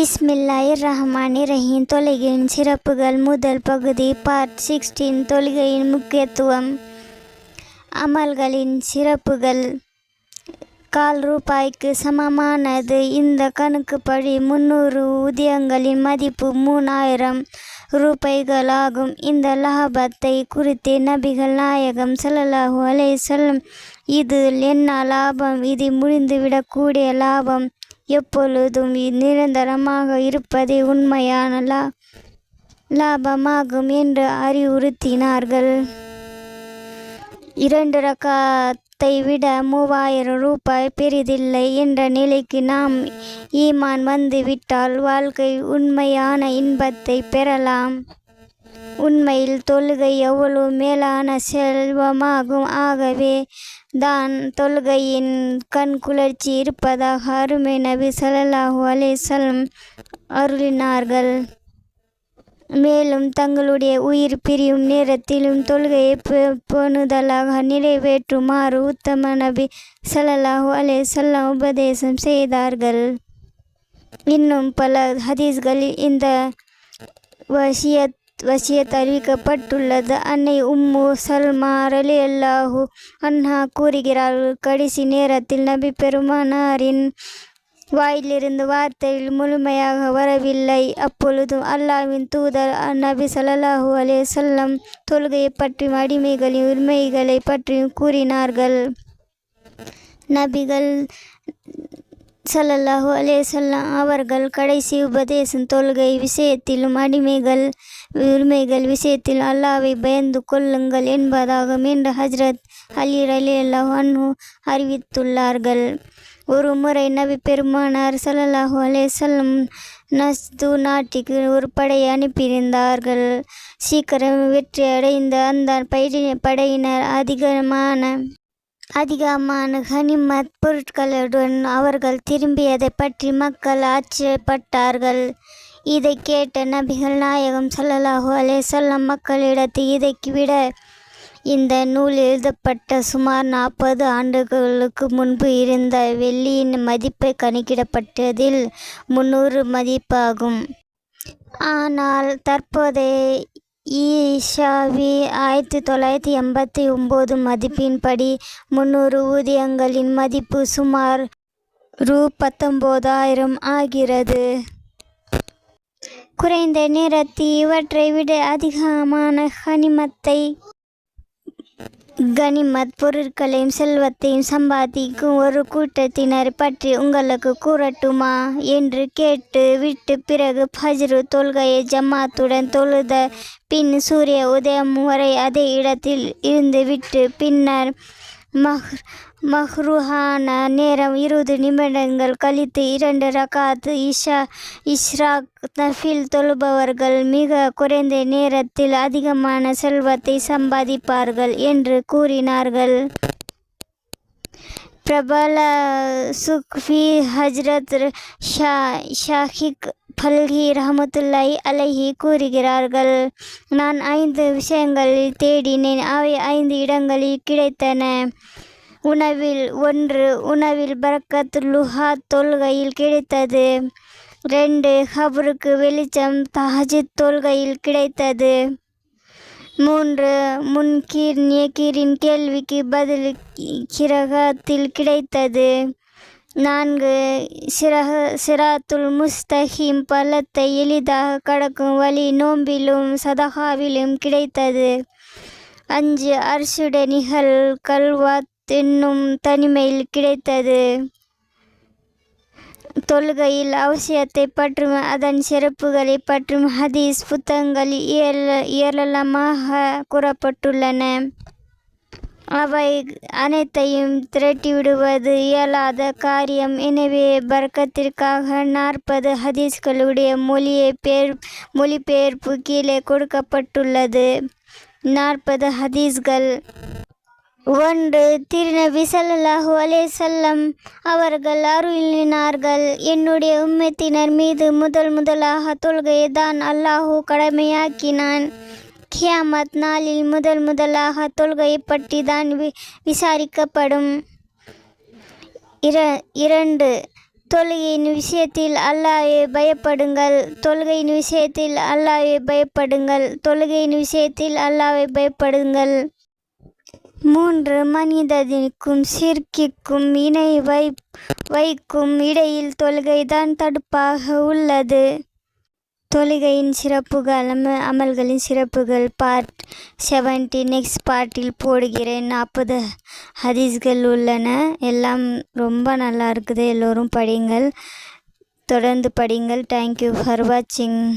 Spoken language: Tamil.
பிஸ்மில்லாயிர் ரஹ்மானி ரஹீம் தொழுகையின் சிறப்புகள் முதல் பகுதி பார்ட் சிக்ஸ்டீன் தொழுகையின் முக்கியத்துவம். அமல்களின் சிறப்புகள். கால் ரூபாய்க்கு சமமானது. இந்த கணக்குப்படி முந்நூறு ஊதியங்களின் மதிப்பு மூணாயிரம் ரூபாய்களாகும். இந்த லாபத்தை குறித்து நபிகள் நாயகம் ஸல்லல்லாஹு அலே வஸல்லம் இது என்ன லாபம்? இது முடிந்துவிடக்கூடிய லாபம். எப்பொழுதும் நிரந்தரமாக இருப்பதே உண்மையான லா லாபமாகும் என்று அறிவுறுத்தினார்கள். இரண்டு ரக்காத்தை விட மூவாயிரம் ரூபாய் பெரிதில்லை என்ற நிலைக்கு நாம் ஈமான் வந்துவிட்டால் வாழ்க்கை உண்மையான இன்பத்தை பெறலாம். உண்மையில் தொழுகை எவ்வளவு மேலான செல்வமாகும்? ஆகவே தான் தொழுகையின் கண் குளிர்ச்சி இருப்பதாக அருமை நபி ஸல்லல்லாஹு அலைஹி அருளினார்கள். மேலும் தங்களுடைய உயிர் பிரியும் நேரத்திலும் தொழுகையை பொணுதலாக நிறைவேற்றுமாறு உத்தம நபி ஸல்லல்லாஹு அலே சொல்லம் உபதேசம் செய்தார்கள். இன்னும் பல ஹதீஸ்களில் இந்த வசியத் வசியத் அறிவிக்கப்பட்டுள்ளது அன்னை உம்மு சல்மா ரலி அல்லாஹு அன்ஹா கூறுகிறார்கள் கடைசி நேரத்தில் நபி பெருமானாரின் வாயிலிருந்து வார்த்தையில் முழுமையாக வரவில்லை. அப்பொழுதும் அல்லாஹ்வின் தூதர் நபி சல்லாஹூ அலே சொல்லம் தொழுகையை பற்றியும் அடிமைகளின் உரிமைகளை பற்றியும் கூறினார்கள். நபிகள் சல்லல்லாஹு அலே வஸல்லம் அவர்கள் கடைசி உபதேசம் தொழுகை விஷயத்திலும் அடிமைகள் உரிமைகள் விஷயத்தில் அல்லாவை பயந்து கொள்ளுங்கள் என்பதாகும் என்று ஹஜ்ரத் அலி அலி அல்லாஹ் அன்ஹு அறிவித்துள்ளார்கள். ஒரு முறை நபி பெருமானார் ஸல்லல்லாஹு அலைஹி வஸல்லம் நஸ்து நாட்டிற்கு ஒரு படையை அனுப்பியிருந்தார்கள். சீக்கிரம் வெற்றி அடைந்த அந்த படை படையினர் அதிகமான அதிகமான கனிமத் பொருட்களுடன் அவர்கள் திரும்பியதை பற்றி மக்கள் ஆச்சரியப்பட்டார்கள். இதை கேட்ட நபிகள் நாயகம் ஸல்லல்லாஹு அலைஹி வஸல்லம் மக்களிடத்தில் இதை விட இந்த நூல் எழுதப்பட்ட சுமார் நாற்பது ஆண்டுகளுக்கு முன்பு இருந்த வெள்ளியின் மதிப்பை கணக்கிடப்பட்டதில் முந்நூறு மதிப்பாகும். ஆனால் தற்போதைய இஷாவி ஆயிரத்தி தொள்ளாயிரத்தி எண்பத்தி ஒம்பது மதிப்பின்படி முந்நூறு ஊதியங்களின் மதிப்பு சுமார் ரூ பத்தொம்போதாயிரம் ஆகிறது. குறைந்த நேரத்தில் இவற்றை விட அதிகமான கனிமத்தை கனிமத் பொருட்களையும் செல்வத்தையும் சம்பாதிக்கும் ஒரு கூட்டத்தினர் பற்றி உங்களுக்கு கூறட்டுமா? என்று கேட்டு விட்டு பிறகு ஃபஜ்ரு தொல்கையை ஜமாத்துடன் தொழுத பின் சூரிய உதயம் வரை அதே இடத்தில் இருந்து விட்டு பின்னர் மஹ் மஹ்ருஹான நேரம் இருபது நிமிடங்கள் கழித்து இரண்டு ரகாத் இஷா இஷ்ராக் நஃபில் தொழுபவர்கள் மிக குறைந்த நேரத்தில் அதிகமான செல்வத்தை சம்பாதிப்பார்கள் என்று கூறினார்கள். பிரபல சுக்ஃபி ஹஜ்ரத் ஷா ஷாஹிக் ஃபல்கி ரஹமத்துல்லாய் அலஹி கூறுகிறார்கள். நான் ஐந்து விஷயங்களில் தேடினேன். அவை ஐந்து இடங்களில் கிடைத்தன. உணவில் ஒன்று உணவில் பரக்கத் லுஹா தொல்கையில் கிடைத்தது. ரெண்டு ஹபருக்கு வெளிச்சம் தஹஜித் தொல்கையில் கிடைத்தது. மூன்று முன்கீர் நியக்கீரின் கேள்விக்கு பதில் கிரகத்தில் கிடைத்தது. நான்கு சிரக சிராத்துல் முஸ்தஹீம் பள்ளத்தை எளிதாக கடக்கும் வழி நோம்பிலும் சதகாவிலும் கிடைத்தது. அஞ்சு அர்ஷுட நிகழ் கல்வாத் என்னும் தனிமையில் கிடைத்தது. தொழுகையில் அவசியத்தை பற்றும் அதன் சிறப்புகளை பற்றும் ஹதீஸ் புத்தகங்கள் இயல ஏராளமாக கூறப்பட்டுள்ளன. அவை அனைத்தையும் திரட்டிவிடுவது இயலாத காரியம். எனவே பர்க்கத்திற்காக நாற்பது ஹதீஸ்களுடைய மொழியை பேர் மொழிபெயர்ப்பு கீழே கொடுக்கப்பட்டுள்ளது. நாற்பது ஹதீஸ்கள் ஒன்று திருநபி சல்லாஹூ அலேசல்லம் அவர்கள் அருளினார்கள் என்னுடைய உம்மத்தினர் மீது முதல் முதலாக தொழுகையை தான் அல்லாஹு கடமையாக்கினான். கியாமத் நாளில் முதல் முதலாக தொழுகையை பற்றி தான் வி விசாரிக்கப்படும். இர இரண்டு தொழுகையின் விஷயத்தில் அல்லாவே பயப்படுங்கள். தொழுகையின் விஷயத்தில் அல்லாவே பயப்படுங்கள். தொழுகையின் விஷயத்தில் அல்லாஹ்வை பயப்படுங்கள். மூன்று மனிதனுக்கும் சிற்கிக்கும் இணை வை வைக்கும் இடையில் தொழுகைதான் தடுப்பாக உள்ளது. தொழுகையின் சிறப்புகள் அம- அமல்களின் சிறப்புகள் பார்ட் செவன்டி நெக்ஸ்ட் பார்ட்டில் போடுகிறேன். நாற்பது ஹதீஸ்கள் உள்ளன. எல்லாம் ரொம்ப நல்லா இருக்குது. எல்லோரும் படிங்கள். தொடர்ந்து படிங்கள். தேங்க்யூ ஃபார் வாட்சிங்